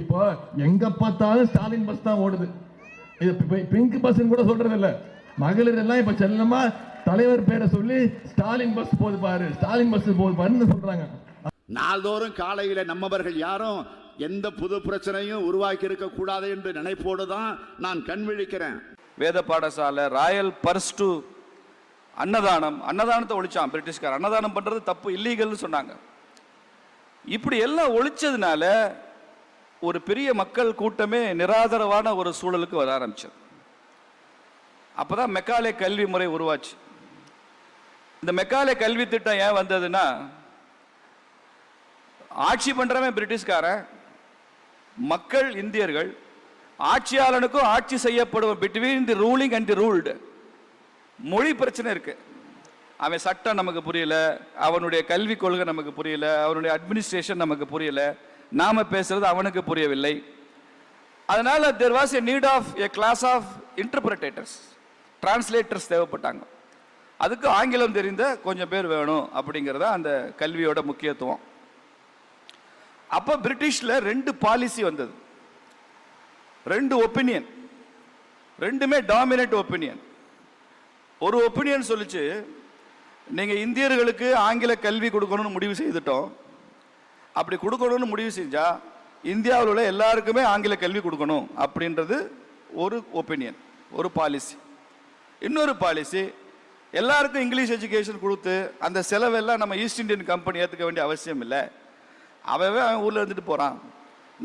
இப்போ எங்க பார்த்தாலும் ஸ்டாலின் பஸ் தான் ஓடுது. இது பிங்க் பஸ் கூட சொல்றது இல்ல. மகளிர் எல்லாம் இப்ப செல்லமா தலைவர் பேரை சொல்லி ஸ்டாலின் பஸ் போகுது பாரு ஸ்டாலின் பஸ் போகுது பாருன்னு சொல்றாங்க. நாள்தோறும் காலையில நம்மவர்கள் யாரும் எந்த புது பிரச்சனையும் உருவாக்கி இருக்க கூடாது என்று நினைப்போடு தான் நான் கண் விழிக்கிறேன். வேத பாடசாலை ராயல் பர்ஸ் டு அன்னதானம் அன்னதானத்தை ஒழிச்சான் பிரிட்டிஷ்கார். அன்னதானம் பண்றது தப்பு இல்லீகல்னு சொன்னாங்க. இப்படி எல்லாம் ஒழிச்சதுனால ஒரு பெரிய மக்கள் கூட்டமே நிராதரவான ஒரு சூழலுக்கு வர ஆரம்பிச்சது. அப்போதான் மெக்காலே கல்வி முறை உருவாச்சு. இந்த மெக்காலே கல்வி திட்டம் ஏன் வந்ததுன்னா ஆட்சி பண்ணுறவன் பிரிட்டிஷ்காரன் மக்கள் இந்தியர்கள் ஆட்சியாளனுக்கும் ஆட்சி செய்யப்படுவோம் between the ruling and the ruled மொழி பிரச்சனை இருக்கு. அவன் சட்டம் நமக்கு புரியல அவனுடைய கல்வி கொள்கை நமக்கு புரியல அவனுடைய அட்மினிஸ்ட்ரேஷன் நமக்கு புரியல நாம பேசுறது அவனுக்கு புரியவில்லை. அதனால there was a need of a class of interpretators translators தேவைப்பட்டாங்க. அதுக்கு ஆங்கிலம் தெரிந்த கொஞ்சம் பேர் வேணும் அப்படிங்கிறத அந்த கல்வியோட முக்கியத்துவம். அப்போ பிரிட்டிஷில் ரெண்டு பாலிசி வந்தது. ரெண்டு ஒப்பீனியன் ரெண்டுமே டாமினேட் ஒப்பீனியன் ஒரு ஒப்பீனியன் சொல்லிச்சு நீங்கள் இந்தியர்களுக்கு ஆங்கில கல்வி கொடுக்கணும்னு முடிவு செய்துட்டோம். அப்படி கொடுக்கணும்னு முடிவு செஞ்சா இந்தியாவில் உள்ள எல்லாருக்குமே ஆங்கில கல்வி கொடுக்கணும் அப்படின்றது ஒரு ஒப்பீனியன் ஒரு பாலிசி இன்னொரு பாலிசி எல்லாருக்கும் இங்கிலீஷ் எஜுகேஷன் கொடுத்து அந்த செலவெல்லாம் நம்ம ஈஸ்ட் இந்தியன் கம்பெனி ஏற்றுக்க வேண்டிய அவசியம் இல்லை. அவவே அவன் ஊரில் இருந்துட்டு போகிறான்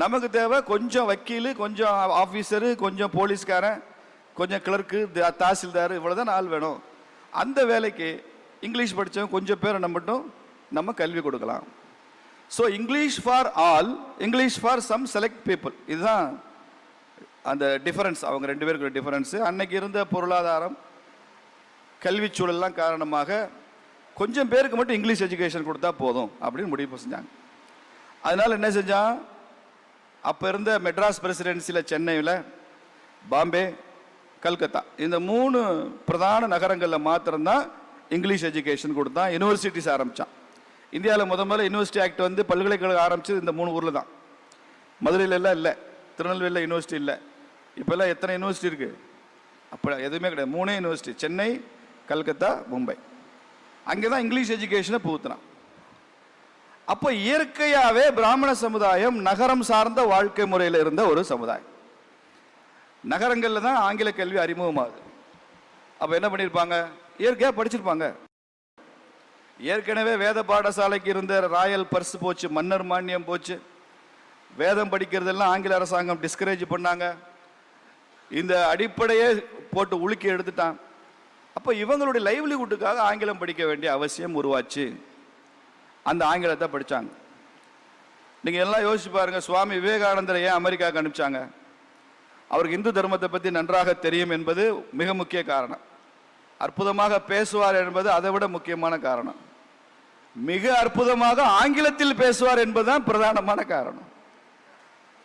நமக்கு தேவை கொஞ்சம் வக்கீல் கொஞ்சம் ஆஃபீஸரு கொஞ்சம் போலீஸ்காரன் கொஞ்சம் கிளர்க்கு தாசில்தார் இவ்வளோதான் ஆள் வேணும். அந்த வேலைக்கு இங்கிலீஷ் படித்தவன் கொஞ்சம் பேரை நம்ம மட்டும் நம்ம கல்வி கொடுக்கலாம். So English for all English for some select people இதுதான் அந்த டிஃபரன்ஸ் அவங்க ரெண்டு பேருக்கு டிஃபரன்ஸு அன்னைக்கு இருந்த பொருளாதாரம் கல்வி சூழல்லாம் காரணமாக கொஞ்சம் பேருக்கு மட்டும் இங்கிலீஷ் எஜுகேஷன் கொடுத்தா போதும் அப்படின்னு முடிவு செஞ்சாங்க. அதனால் என்ன செஞ்சான்? அப்போ இருந்த மெட்ராஸ் பிரசிடென்சியில் சென்னையில் பாம்பே கல்கத்தா. இந்த மூணு பிரதான நகரங்களில் மாத்திரம்தான் இங்கிலீஷ் எஜுகேஷன் கொடுத்தான். யூனிவர்சிட்டிஸ் ஆரம்பித்தான் இந்தியாவில் முத முதல்ல யூனிவர்சிட்டி ஆக்ட் வந்து பல்கலைக்கழகம் ஆரம்பிச்சது இந்த மூணு ஊரில் தான். மதுரையில் எல்லாம் இல்லை. திருநெல்வேலியில் யூனிவர்சிட்டி இல்லை. இப்போல்லாம் எத்தனை யூனிவர்சிட்டி இருக்குது அப்போ எதுவுமே கிடையாது. மூணே யூனிவர்சிட்டி சென்னை கல்கத்தா மும்பை. அங்கே தான் இங்கிலீஷ் எஜுகேஷனை புகுத்தினான். அப்போ இயற்கையாகவே பிராமண சமுதாயம் நகரம் சார்ந்த வாழ்க்கை முறையில் இருந்த ஒரு சமுதாயம். நகரங்களில் தான் ஆங்கில கல்வி அறிமுகமாகுது. அப்போ என்ன பண்ணியிருப்பாங்க இயற்கையாக படிச்சிருப்பாங்க. ஏற்கனவே வேத பாடசாலைக்கு இருந்த ராயல் பர்ஸ் போச்சு மன்னர் மானியம் போச்சு. வேதம் படிக்கிறதெல்லாம் ஆங்கில அரசாங்கம் டிஸ்கரேஜ் பண்ணாங்க. இந்த அடிப்படையே போட்டு உலுக்கி எடுத்துட்டான். அப்போ இவங்களுடைய லைவ்லிஹுட்டுக்காக ஆங்கிலம் படிக்க வேண்டிய அவசியம் உருவாச்சு. அந்த ஆங்கிலத்தை படித்தாங்க நீங்கள் எல்லாம் யோசிச்சு பாருங்கள் சுவாமி விவேகானந்தரை ஏன் அமெரிக்காவுக்கு அனுப்பிச்சாங்க? அவருக்கு இந்து தர்மத்தை பற்றி நன்றாக தெரியும் என்பது மிக முக்கிய காரணம். அற்புதமாக பேசுவார் என்பது அதை விட முக்கியமான காரணம். மிக அற்புதமாக ஆங்கிலத்தில் பேசுவார் என்பதுதான் பிரதானமான காரணம்.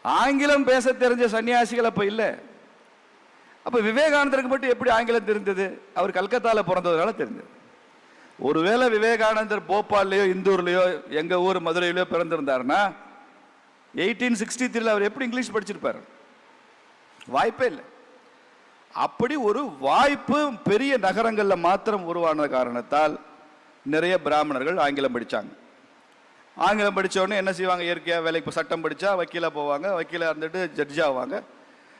ஆங்கிலம் பேச தெரிஞ்ச சன்னியாசிகள் அப்போ இல்லை. அப்போ விவேகானந்தருக்கு மட்டும் எப்படி ஆங்கிலம் தெரிந்தது? அவர் கல்கத்தாவில் பிறந்ததுனால தெரிஞ்சது ஒருவேளை விவேகானந்தர் போபால்லையோ இந்தூர்லையோ எங்கள் ஊர் மதுரையிலையோ பிறந்திருந்தாருன்னா எயிட்டீன் சிக்ஸ்டி த்ரீல அவர் எப்படி இங்கிலீஷ் படிச்சிருப்பார்? வாய்ப்பே இல்லை. அப்படி ஒரு வாய்ப்பு பெரிய நகரங்களில் மாத்திரம் உருவான காரணத்தால் நிறைய பிராமணர்கள் ஆங்கிலம் படித்தாங்க ஆங்கிலம் படித்தோடனே என்ன செய்வாங்க? இயற்கையாக வேலைக்கு சட்டம் படித்தா வக்கீலாக போவாங்க. வக்கீலாக இருந்துட்டு ஜட்ஜ் ஆவாங்க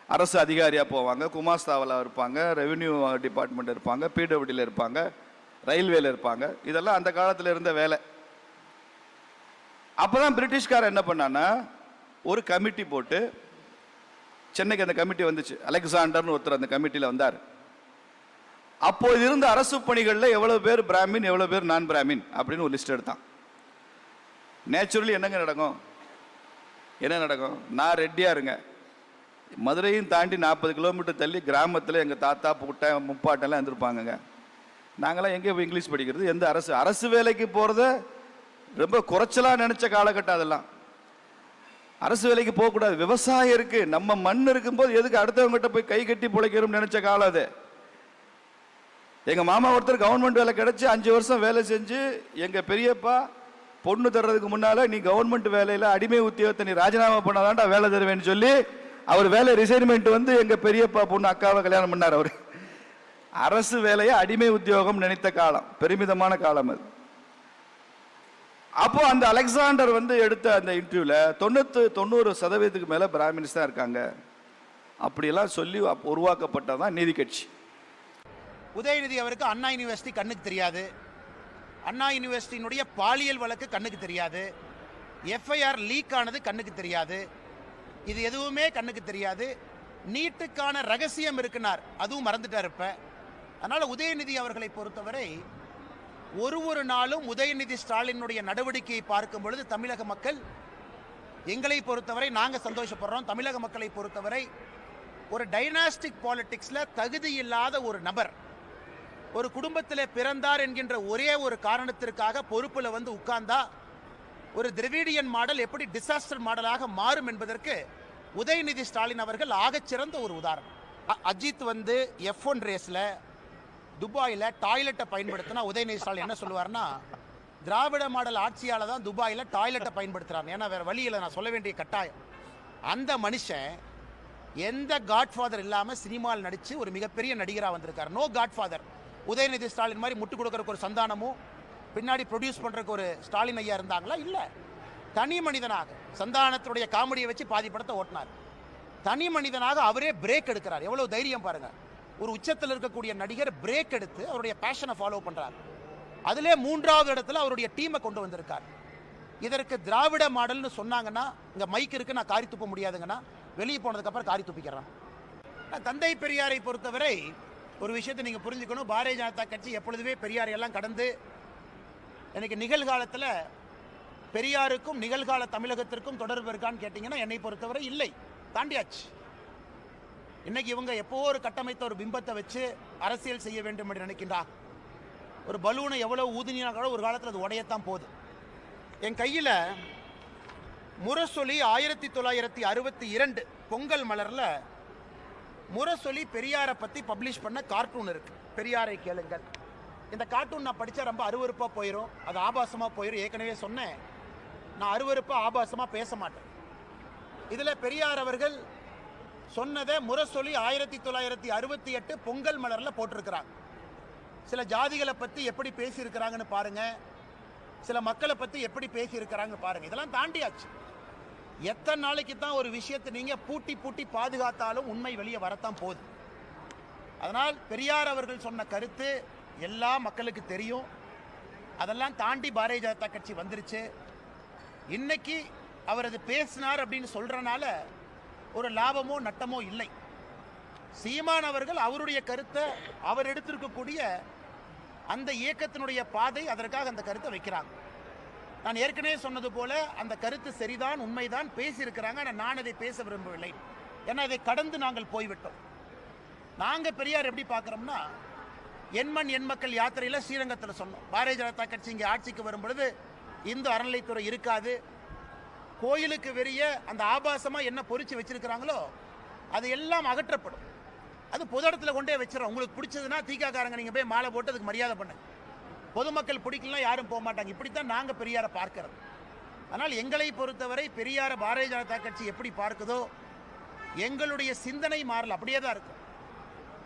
அரசு அதிகாரியாக போவாங்க. குமாஸ்தாவில் இருப்பாங்க. ரெவென்யூ டிபார்ட்மெண்ட் இருப்பாங்க. பிடபிள்யூடியில் இருப்பாங்க. ரயில்வேல இருப்பாங்க. இதெல்லாம் அந்த காலத்தில் இருந்த வேலை. அப்போ தான் பிரிட்டிஷ்காரன் என்ன பண்ணான்னா ஒரு கமிட்டி போட்டு சென்னைக்கு அந்த கமிட்டி வந்துச்சு. அலெக்சாண்டர்னு ஒருத்தர் அந்த கமிட்டியில் வந்தார். அப்போது இருந்த அரசு பணிகளில் எவ்வளவு பேர் பிராமின் எவ்வளவு பேர் நான் பிராமின் அப்படின்னு ஒரு லிஸ்ட் எடுத்தான். நேச்சுரலி என்னங்க நடக்கும்? என்ன நடக்கும்? நான் ரெட்டியா இருங்க. மதுரையும் தாண்டி நாற்பது கிலோமீட்டர் தள்ளி கிராமத்தில் எங்கள் தாத்தா புட்டை முப்பாட்டெல்லாம் இருந்திருப்பாங்கங்க. நாங்களாம் எங்கே போய் இங்கிலீஷ் படிக்கிறது? எந்த அரசு? அரசு வேலைக்கு போகிறத ரொம்ப குறைச்சலாக நினச்ச காலகட்டம் அதெல்லாம். அரசு வேலைக்கு போகக்கூடாது. விவசாயம் இருக்குது நம்ம மண் இருக்கும்போது எதுக்கு அடுத்தவங்ககிட்ட போய் கை கட்டி பிழைக்கிறோம்னு நினச்ச காலம் அது. எங்கள் மாமா ஒருத்தர் கவர்மெண்ட் வேலை கிடச்சி அஞ்சு வருஷம் வேலை செஞ்சு எங்கள் பெரியப்பா பொண்ணு தர்றதுக்கு முன்னால நீ கவர்மெண்ட் வேலையில் அடிமை உத்தியோகத்தை நீ ராஜினாமா பண்ணாதான்டா வேலை தருவேன்னு சொல்லி அவர் வேலை ரிசைன்மெண்ட் வந்து எங்கள் பெரியப்பா பொண்ணு அக்காவை கல்யாணம் பண்ணார் அவர். அரசு வேலையை அடிமை உத்தியோகம் நினைத்த காலம் பெருமிதமான காலம் அது. அப்போ அந்த அலெக்சாண்டர் வந்து எடுத்த அந்த இன்டர்வியூல தொண்ணூத்து தொண்ணூறு சதவீதத்துக்கு மேல பிராமின்ஸ் தான் இருக்காங்க. அப்படியெல்லாம் சொல்லி உருவாக்கப்பட்டதான் நீதி கட்சி. உதயநிதி அவருக்கு அண்ணா யூனிவர்சிட்டி கண்ணுக்கு தெரியாது. அண்ணா யூனிவர்சிட்டியினுடைய பாலியல் வழக்கு கண்ணுக்கு தெரியாது. எஃப்ஐஆர் லீக் ஆனது கண்ணுக்கு தெரியாது. இது எதுவுமே கண்ணுக்கு தெரியாது. நீட்டுக்கான ரகசியம் இருக்குனார். அதுவும் மறந்துட்டார் இருப்ப அதனால் உதயநிதி அவர்களை பொறுத்தவரை ஒரு ஒரு நாளும் உதயநிதி ஸ்டாலினுடைய நடவடிக்கையை பார்க்கும் பொழுது தமிழக மக்கள் எங்களை பொறுத்தவரை நாங்கள் சந்தோஷப்படுறோம். தமிழக மக்களை பொறுத்தவரை ஒரு டைனாஸ்டிக் பாலிட்டிக்ஸில் தகுதி இல்லாத ஒரு நபர் ஒரு குடும்பத்தில் பிறந்தார் என்கின்ற ஒரே ஒரு காரணத்திற்காக பொறுப்பில் வந்து உட்கார்ந்தா ஒரு திரவிடியன் மாடல் எப்படி டிசாஸ்டர் மாடலாக மாறும் என்பதற்கு உதயநிதி ஸ்டாலின் அவர்கள் ஆகச்சிறந்த ஒரு உதாரணம். அ- அஜித் வந்து எஃப் ஒன் ரேஸில் துபாயில் டாய்லெட்டை பயன்படுத்தினா உதயநிதி ஸ்டாலின் என்ன சொல்லுவார்னா திராவிட மாடல் ஆட்சியால் தான் துபாயில் டாய்லெட்டை பயன்படுத்துகிறாங்க ஏன்னா வேறு வழியில் நான் சொல்ல வேண்டிய கட்டாயம். அந்த மனுஷன் எந்த காட்ஃபாதர் இல்லாமல் சினிமாவில் நடித்து ஒரு மிகப்பெரிய நடிகராக வந்திருக்கார். நோ காட்ஃபாதர் உதயநிதி ஸ்டாலின் மாதிரி முட்டு கொடுக்குறக்கு ஒரு சந்தானமும் பின்னாடி ப்ரொடியூஸ் பண்ணுறக்கு ஒரு ஸ்டாலின் ஐயா இருந்தாங்களா? இல்லை. தனி மனிதனாக சந்தானத்துடைய காமெடியை வச்சு பாதி படத்தை ஓட்டினார். தனி மனிதனாக அவரே பிரேக் எடுக்கிறார். எவ்வளோ தைரியம் பாருங்கள் ஒரு உச்சத்தில் இருக்கக்கூடிய நடிகர் பிரேக் எடுத்து அவருடைய பேஷனை ஃபாலோ பண்ணுறார் அதிலே மூன்றாவது இடத்துல அவருடைய டீமை கொண்டு வந்திருக்கார். இதற்கு திராவிட மாடல்னு சொன்னாங்கன்னா இங்கே மைக் இருக்கு நான் காரி துப்ப முடியாதுங்கன்னா வெளியே போனதுக்கப்புறம் காரி துப்பிக்கிறேன். தந்தை பெரியாரை பொறுத்தவரை ஒரு விஷயத்தை நீங்கள் புரிஞ்சுக்கணும். பாரதிய ஜனதா கட்சி எப்பொழுதுமே பெரியார் எல்லாம் கடந்து எனக்கு நிகழ்காலத்தில் பெரியாருக்கும் நிகழ்கால தமிழகத்திற்கும் தொடர்பு இருக்கான்னு கேட்டிங்கன்னா என்னை பொறுத்தவரை இல்லை. தாண்டியாச்சு. இன்னைக்கு இவங்க எப்போ ஒரு கட்டமைத்த ஒரு பிம்பத்தை வச்சு அரசியல் செய்ய வேண்டும் என்று நினைக்கின்றா ஒரு பலூனை எவ்வளோ ஊதினா ஒரு காலத்தில் அது உடையத்தான் போகுது. என் கையில் முரசொலி ஆயிரத்தி தொள்ளாயிரத்தி அறுபத்தி இரண்டு பொங்கல் மலரில் முரசொலி பெரியாரை பற்றி பப்ளிஷ் பண்ண கார்ட்டூன் இருக்குது பெரியாரை கேளுங்கள். இந்த கார்ட்டூன் நான் படித்தா ரொம்ப அருவறுப்பாக போயிடும் அது ஆபாசமாக போயிடும் ஏற்கனவே சொன்னேன். நான் அருவறுப்பாக ஆபாசமாக பேச மாட்டேன். இதில் பெரியார் அவர்கள் சொன்னதை முரசொலி ஆயிரத்தி தொள்ளாயிரத்தி அறுபத்தி எட்டு பொங்கல் மலரில் போட்டிருக்கிறாங்க சில ஜாதிகளை பற்றி எப்படி பேசியிருக்கிறாங்கன்னு பாருங்கள் சில மக்களை பற்றி எப்படி பேசியிருக்கிறாங்கன்னு பாருங்கள் இதெல்லாம் தாண்டியாச்சு. எத்தனை நாளைக்கு தான் ஒரு விஷயத்தை நீங்கள் பூட்டி பூட்டி பாதுகாத்தாலும் உண்மை வெளியே வரத்தான் போகுது. அதனால் பெரியார் அவர்கள் சொன்ன கருத்து எல்லா மக்களுக்கு தெரியும். அதெல்லாம் தாண்டி பாரதிய ஜனதா கட்சி வந்துருச்சு. இன்னைக்கு அவர் அது பேசினார் அப்படின்னு சொல்கிறனால ஒரு லாபமோ நட்டமோ இல்லை. சீமான் அவர்கள் அவருடைய கருத்தை அவர் எடுத்திருக்கக்கூடிய அந்த இயக்கத்தினுடைய பாதை அதற்காக அந்த கருத்தை வைக்கிறாங்க. நான் ஏற்கனவே சொன்னது போல அந்த கருத்து சரிதான் உண்மைதான் பேசியிருக்கிறாங்க. ஆனால் நான் அதை பேச விரும்பவில்லை. ஏன்னா அதை கடந்து நாங்கள் போய்விட்டோம். நாங்கள் பெரியார் எப்படி பார்க்குறோம்னா எண்மண் எண் மக்கள் யாத்திரையில் ஸ்ரீரங்கத்தில் சொன்னோம். பாரதிய ஜனதா கட்சி இங்கே ஆட்சிக்கு வரும்பொழுது இந்து அறநிலைத்துறை இருக்காது. கோயிலுக்கு வெறிய அந்த ஆபாசமாக என்ன பொறிச்சு வச்சிருக்கிறாங்களோ அது எல்லாம் அகற்றப்படும். அது பொது இடத்துல கொண்டே வச்சிடறோம் உங்களுக்கு பிடிச்சதுன்னா தீக்காக்காரங்க நீங்கள் போய் மாலை போட்டு அதுக்கு மரியாதை பண்ணுங்க. பொதுமக்கள் பிடிக்கலாம் யாரும் போக மாட்டாங்க. இப்படித்தான் நாங்கள் பெரியாரை பார்க்கறது. ஆனால் எங்களை பொறுத்தவரை பெரியார பாரதிய ஜனதா கட்சி எப்படி பார்க்குதோ எங்களுடைய சிந்தனை மாறல அப்படியே தான் இருக்கும்.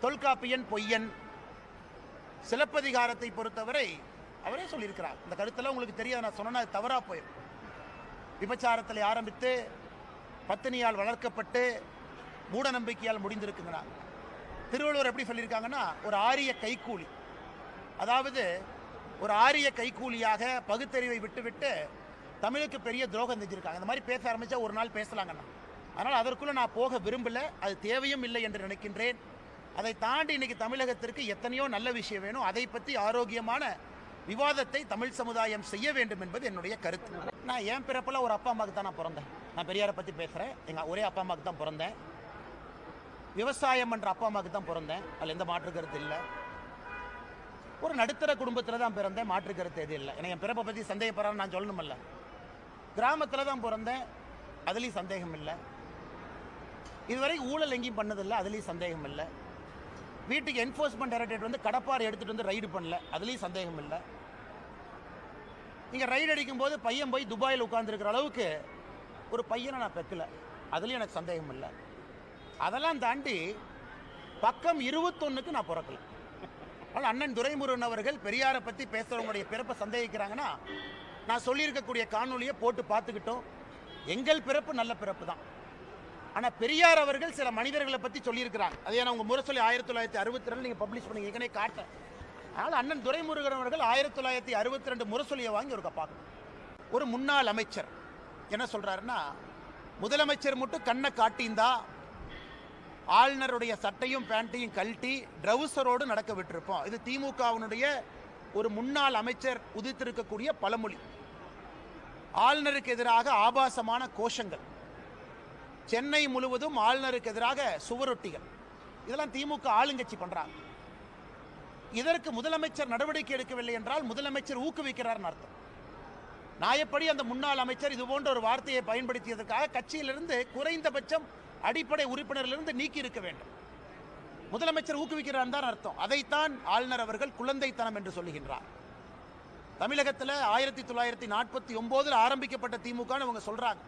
தொல்காப்பியன் பொய்யன் சிலப்பதிகாரத்தை பொறுத்தவரை அவரே சொல்லியிருக்கிறார். இந்த கருத்தெல்லாம் உங்களுக்கு தெரியாது. நான் சொன்னா அது தவறாக போயிடும் விபச்சாரத்தில் ஆரம்பித்து பத்தினியால் வளர்க்கப்பட்டு மூட நம்பிக்கையால் முடிந்திருக்குங்கண்ணா திருவள்ளுவர் எப்படி சொல்லியிருக்காங்கன்னா ஒரு ஆரிய கைக்கூலி. அதாவது ஒரு ஆரிய கைக்கூலியாக பகுத்தறிவை விட்டுவிட்டு தமிழுக்கு பெரிய துரோகம் செஞ்சுருக்காங்க. இந்த மாதிரி பேச ஆரம்பித்தா ஒரு நாள் பேசலாங்கண்ணா அதனால் அதற்குள்ளே நான் போக விரும்பல. அது தேவையும் இல்லை என்று நினைக்கின்றேன். அதை தாண்டி இன்றைக்கி தமிழகத்திற்கு எத்தனையோ நல்ல விஷயம் வேணும். அதை பற்றி ஆரோக்கியமான விவாதத்தை தமிழ் சமுதாயம் செய்ய வேண்டும் என்பது என்னுடைய கருத்து. நான் என் பிறப்பில் ஒரு அப்பா அம்மாவுக்கு தான் நான் பிறந்தேன். நான் பெரியாரை பற்றி பேசுகிறேன் எங்கள் ஒரே அப்பா அம்மாவுக்கு தான் பிறந்தேன். விவசாயம் என்ற அப்பா அம்மாவுக்கு தான் பிறந்தேன். அதில் எந்த மாற்று கருத்து இல்லை. ஒரு நடுத்தர குடும்பத்தில் தான் பிறந்தேன். மாற்றுக்கிறது கருத்து எது இல்லை. எனக்கு என் பிறப்பை பற்றி சந்தேகப்படுறான்னு நான் சொல்லணுமில்ல. கிராமத்தில் தான் பிறந்தேன். அதுலேயும் சந்தேகம் இல்லை. இதுவரை ஊழல் எங்கேயும் பண்ணதில்லை. அதுலேயும் சந்தேகம் இல்லை. வீட்டுக்கு என்ஃபோர்ஸ்மெண்ட் டைரக்டரேட் வந்து கடப்பாறை எடுத்துகிட்டு வந்து ரைடு பண்ணல. அதுலேயும் சந்தேகம் இல்லை. இங்கே ரைடு அடிக்கும்போது பையன் போய் துபாயில் உட்காந்துருக்கிற அளவுக்கு ஒரு பையனை நான் பெக்கல. அதுலேயும் எனக்கு சந்தேகம் இல்லை. அதெல்லாம் தாண்டி பக்கம் இருபத்தொன்னுக்கு நான் பிறக்கலை. ஆனால் அண்ணன் துரைமுருகன் அவர்கள் பெரியாரை பற்றி பேசுகிறவங்களுடைய பிறப்பை சந்தேகிக்கிறாங்கன்னா நான் சொல்லியிருக்கக்கூடிய காணொலியை போட்டு பார்த்துக்கிட்டோம். எங்கள் பிறப்பு நல்ல பிறப்பு தான். ஆனால் பெரியார் அவர்கள் சில மனிதர்களை பற்றி சொல்லியிருக்கிறாங்க. அது ஏன்னா உங்கள் முரசொலி ஆயிரத்தி தொள்ளாயிரத்தி அறுபத்தி ரெண்டு நீங்கள் பப்ளிஷ் பண்ணி ஏற்கனவே காட்டேன். அதனால் அண்ணன் துரைமுருகன் அவர்கள் ஆயிரத்தி தொள்ளாயிரத்தி அறுபத்தி ரெண்டு முரசொலியை வாங்கி ஒரு பார்க்கணும் ஒரு முன்னாள் அமைச்சர் என்ன சொல்கிறாருன்னா முதலமைச்சர் மட்டும் கண்ணை காட்டியிருந்தா ஆளுநருடைய சட்டையும் பேண்ட்டையும் கழட்டி ட்ரவுசரோடு நடக்க விட்டிருப்போம். இது திமுகவினுடைய ஒரு முன்னாள் அமைச்சர் உதித்திருக்கக்கூடிய பழமொழி. ஆளுநருக்கு எதிராக ஆபாசமான கோஷங்கள். சென்னை முழுவதும் ஆளுநருக்கு எதிராக சுவரொட்டிகள். இதெல்லாம் திமுக ஆளுங்கட்சி பண்றாங்க. இதற்கு முதலமைச்சர் நடவடிக்கை எடுக்கவில்லை என்றால் முதலமைச்சர் ஊக்குவிக்கிறார்னு அர்த்தம். நியாயப்படி அந்த முன்னாள் அமைச்சர் இது போன்ற ஒரு வார்த்தையை பயன்படுத்தியதற்காக கட்சியிலிருந்து குறைந்தபட்சம் அடிப்படை உறுப்பினரிலிருந்து நீக்கி இருக்க வேண்டும். முதலமைச்சர் ஊக்குவிக்கிறார் தான் அர்த்தம். அதைத்தான் ஆளுநர் அவர்கள் குழந்தைத்தனம் என்று சொல்லுகின்றார். தமிழகத்தில் ஆயிரத்தி தொள்ளாயிரத்தி நாற்பத்தி ஒம்போதில் ஆரம்பிக்கப்பட்ட திமுகன்னு அவங்க சொல்கிறாங்க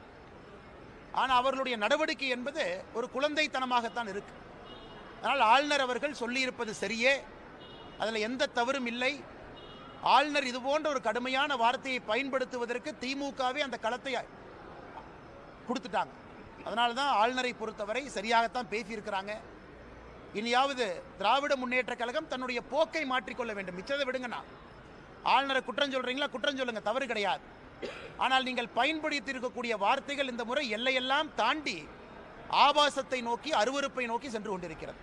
ஆனால் அவர்களுடைய நடவடிக்கை என்பது ஒரு குழந்தைத்தனமாகத்தான் இருக்கு. அதனால் ஆளுநர் அவர்கள் சொல்லியிருப்பது சரியே. அதில் எந்த தவறும் இல்லை. ஆளுநர் இது போன்ற ஒரு கடுமையான வார்த்தையை பயன்படுத்துவதற்கு திமுகவே அந்த களத்தை கொடுத்துட்டாங்க. அதனால தான் ஆளுநரை பொறுத்தவரை சரியாகத்தான் பேசியிருக்கிறாங்க. இனியாவது திராவிட முன்னேற்ற கழகம் தன்னுடைய போக்கை மாற்றிக்கொள்ள வேண்டும். மிச்சதை விடுங்கண்ணா. ஆளுநரை குற்றம் சொல்கிறீங்களா குற்றம் சொல்லுங்க. தவறு கிடையாது. ஆனால் நீங்கள் பயன்படுத்தி இருக்கக்கூடிய வார்த்தைகள் இந்த முறை எல்லையெல்லாம் தாண்டி ஆபாசத்தை நோக்கி அருவருப்பை நோக்கி சென்று கொண்டிருக்கிறது.